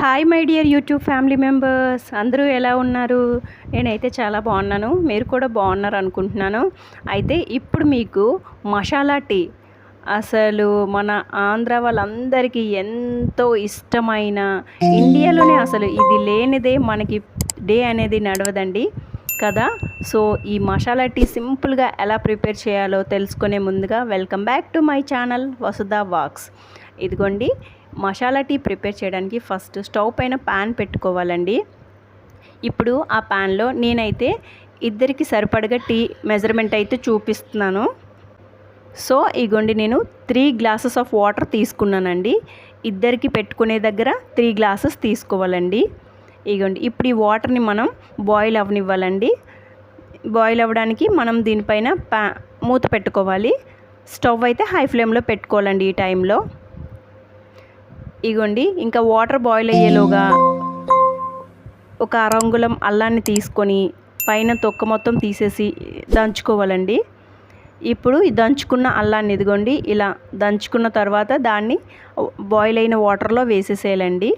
Hi my dear YouTube family members అందరూ ఎలా ఉన్నారు? నేనైతే చాలా బాగున్నాను. మీరు కూడా బాగున్నారు అనుకుంటున్నాను. అయితే ఇప్పుడు మీకు మసాలా టీ. అసలు మన ఆంధ్ర వాళ్ళందరికీ ఎంతో ఇష్టమైన ఇండియాలోనే అసలు ఇది లేనిదే మనకి డే అనేది నడవదండి కదా? సో ఈ మసాలా టీ సింపుల్గా ఎలా ప్రిపేర్ చేయాలో తెలుసుకునే ముందుగా welcome back to my channel Vasudha wax. ఇదిగోండి మసాలా టీ ప్రిపేర్ చేయడానికి ఫస్ట్ స్టవ్ పైన ప్యాన్ పెట్టుకోవాలండి. ఇప్పుడు ఆ ప్యాన్లో నేనైతే ఇద్దరికి సరిపడగా టీ మెజర్మెంట్ అయితే చూపిస్తున్నాను. సో ఇగోండి నేను త్రీ గ్లాసెస్ ఆఫ్ వాటర్ తీసుకున్నానండి. ఇద్దరికి పెట్టుకునే దగ్గర త్రీ గ్లాసెస్ తీసుకోవాలండి. ఇగోండి ఇప్పుడు ఈ వాటర్ని మనం బాయిల్ అవ్వనివ్వాలండి బాయిల్ అవ్వడానికి మనం దీనిపైన ప్యా మూత పెట్టుకోవాలి. స్టవ్ అయితే హై ఫ్లేమ్లో పెట్టుకోవాలండి ఈ టైంలో. ఇగోండి ఇంకా వాటర్ బాయిల్ అయ్యేలోగా ఒక అరంగుళం అల్లాన్ని తీసుకొని పైన తొక్క మొత్తం తీసేసి దంచుకోవాలండి. ఇప్పుడు ఈ దంచుకున్న అల్లాన్ని ఇదిగోండి ఇలా దంచుకున్న తర్వాత దాన్ని బాయిల్ అయిన వాటర్లో వేసేసేయాలండి.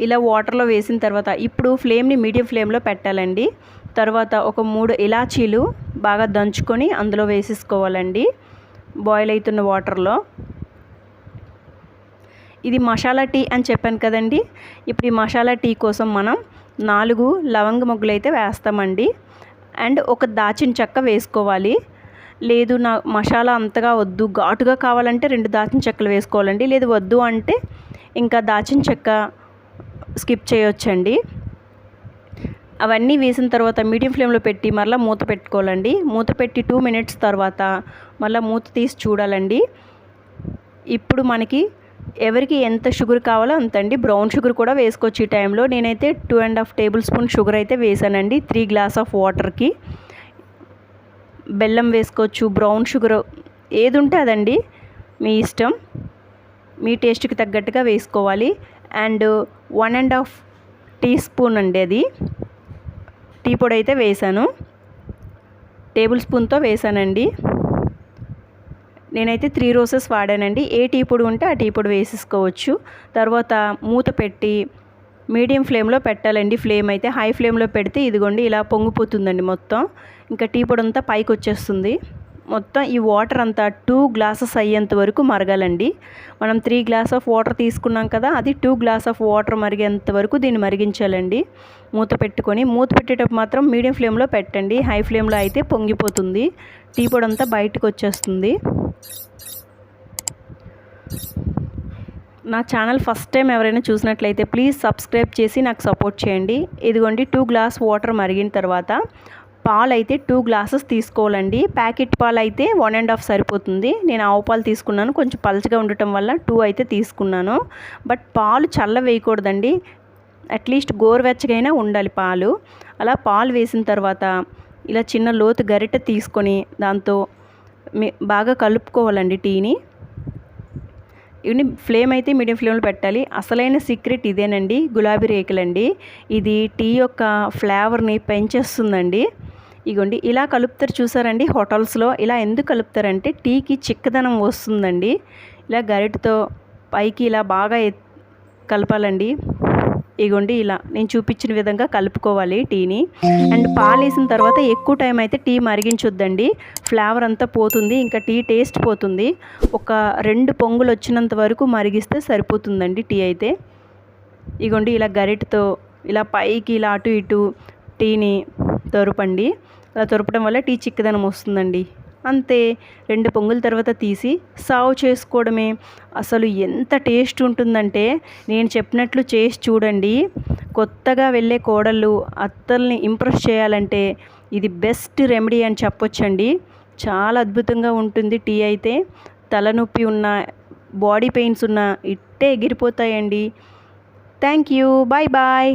ఇలా వాటర్లో వేసిన తర్వాత ఇప్పుడు ఫ్లేమ్ని మీడియం ఫ్లేమ్లో పెట్టాలండి. తర్వాత ఒక మూడు ఇలాచీలు బాగా దంచుకొని అందులో వేసేసుకోవాలండి బాయిల్ అవుతున్న వాటర్లో. ఇది మసాలా టీ అని చెప్పాను కదండి. ఇప్పుడు ఈ మసాలా టీ కోసం మనం నాలుగు లవంగ మొగ్గులు అయితే వేస్తామండి. అండ్ ఒక దాచిన చెక్క వేసుకోవాలి. లేదు నా మసాలా అంతగా వద్దు. ఘాటుగా కావాలంటే రెండు దాచిన చెక్కలు వేసుకోవాలండి. లేదు వద్దు అంటే ఇంకా దాచిన చెక్క స్కిప్ చేయొచ్చండి. అవన్నీ వేసిన తర్వాత మీడియం ఫ్లేమ్లో పెట్టి మళ్ళీ మూత పెట్టుకోవాలండి. మూత పెట్టి టూ మినిట్స్ తర్వాత మళ్ళీ మూత తీసి చూడాలండి. ఇప్పుడు మనకి ఎవరికి ఎంత షుగర్ కావాలో అంతండి. బ్రౌన్ షుగర్ కూడా వేసుకోవచ్చు ఈ టైంలో. నేనైతే two and half tablespoon sugar అయితే వేసానండి. త్రీ గ్లాస్ ఆఫ్ వాటర్కి. బెల్లం వేసుకోవచ్చు బ్రౌన్ షుగర్ ఏది ఉంటే అదండి. మీ ఇష్టం. మీ టేస్ట్కి తగ్గట్టుగా వేసుకోవాలి. And one and half teaspoon అండి అది. టీ పొడి అయితే వేసాను. టేబుల్ స్పూన్తో వేసానండి. నేనైతే త్రీ రోసెస్ వాడానండి. ఏ టీ పొడి ఉంటే ఆ టీ పొడి వేసేసుకోవచ్చు. తర్వాత మూత పెట్టి మీడియం ఫ్లేమ్లో పెట్టాలండి. ఫ్లేమ్ అయితే హై ఫ్లేమ్లో పెడితే ఇదిగోండి ఇలా పొంగిపోతుందండి మొత్తం. ఇంకా టీ పొడి అంతా పైకి వచ్చేస్తుంది. మొత్తం ఈ వాటర్ అంతా టూ గ్లాసెస్ అయ్యేంత వరకు మరగాలండి. మనం త్రీ గ్లాస్ ఆఫ్ వాటర్ తీసుకున్నాం కదా అది టూ గ్లాస్ ఆఫ్ వాటర్ మరిగేంత వరకు దీన్ని మరిగించాలండి. మూత పెట్టుకొని మూత పెట్టేటప్పుడు మాత్రం మీడియం ఫ్లేమ్లో పెట్టండి. హై ఫ్లేమ్లో అయితే పొంగిపోతుంది. టీ పొడి అంతా బయటకు వచ్చేస్తుంది. నా ఛానల్ ఫస్ట్ టైం ఎవరైనా చూసినట్లయితే ప్లీజ్ సబ్స్క్రైబ్ చేసి నాకు సపోర్ట్ చేయండి. ఇదిగోండి టూ గ్లాస్ వాటర్ మరిగిన తర్వాత పాలు అయితే టూ గ్లాసెస్ తీసుకోవాలండి. ప్యాకెట్ పాలు అయితే వన్ అండ్ హాఫ్ సరిపోతుంది. నేను ఆవు పాలు తీసుకున్నాను. కొంచెం పలచగా ఉండటం వల్ల టూ అయితే తీసుకున్నాను. బట్ పాలు చల్ల వేయకూడదండి. అట్లీస్ట్ గోరువెచ్చగైనా ఉండాలి పాలు. అలా పాలు వేసిన తర్వాత ఇలా చిన్న లోతు గరిటె తీసుకొని దాంతో బాగా కలుపుకోవాలండి టీని. ఇవన్నీ ఫ్లేమ్ అయితే మీడియం ఫ్లేమ్లో పెట్టాలి. అసలైన సీక్రెట్ ఇదేనండి గులాబీ రేకులండి. ఇది టీ యొక్క ఫ్లేవర్ని పెంచేస్తుందండి. ఇగోండి ఇలా కలుపుతారు చూసారండి హోటల్స్లో. ఇలా ఎందుకు కలుపుతారంటే టీకి చిక్కదనం వస్తుందండి. ఇలా గరిటతో పైకి ఇలా బాగా కలపాలండి. ఇగోండి ఇలా నేను చూపించిన విధంగా కలుపుకోవాలి టీని. అండ్ పాలు వేసిన తర్వాత ఎక్కువ టైం అయితే టీ మరిగించొద్దండి. ఫ్లేవర్ అంతా పోతుంది ఇంకా టీ టేస్ట్ పోతుంది. ఒక రెండు పొంగులు వచ్చినంత వరకు మరిగిస్తే సరిపోతుందండి టీ అయితే. ఇగోండి ఇలా గరిటతో ఇలా పైకి ఇలా అటు ఇటు టీని తొరపండి. అలా తొరపడం వల్ల టీ చిక్కదనం వస్తుందండి. అంతే. రెండు పొంగుల తర్వాత తీసి సాగు చేసుకోవడమే. అసలు ఎంత టేస్ట్ ఉంటుందంటే నేను చెప్పినట్లు చేసి చూడండి. కొత్తగా వెళ్ళే కోడళ్ళు అత్తల్ని ఇంప్రెస్ చేయాలంటే ఇది బెస్ట్ రెమెడీ అని చెప్పొచ్చండి. చాలా అద్భుతంగా ఉంటుంది టీ అయితే. తలనొప్పి ఉన్న బాడీ పెయిన్స్ ఉన్న ఇట్టే ఎగిరిపోతాయండి. Thank you. Bye bye.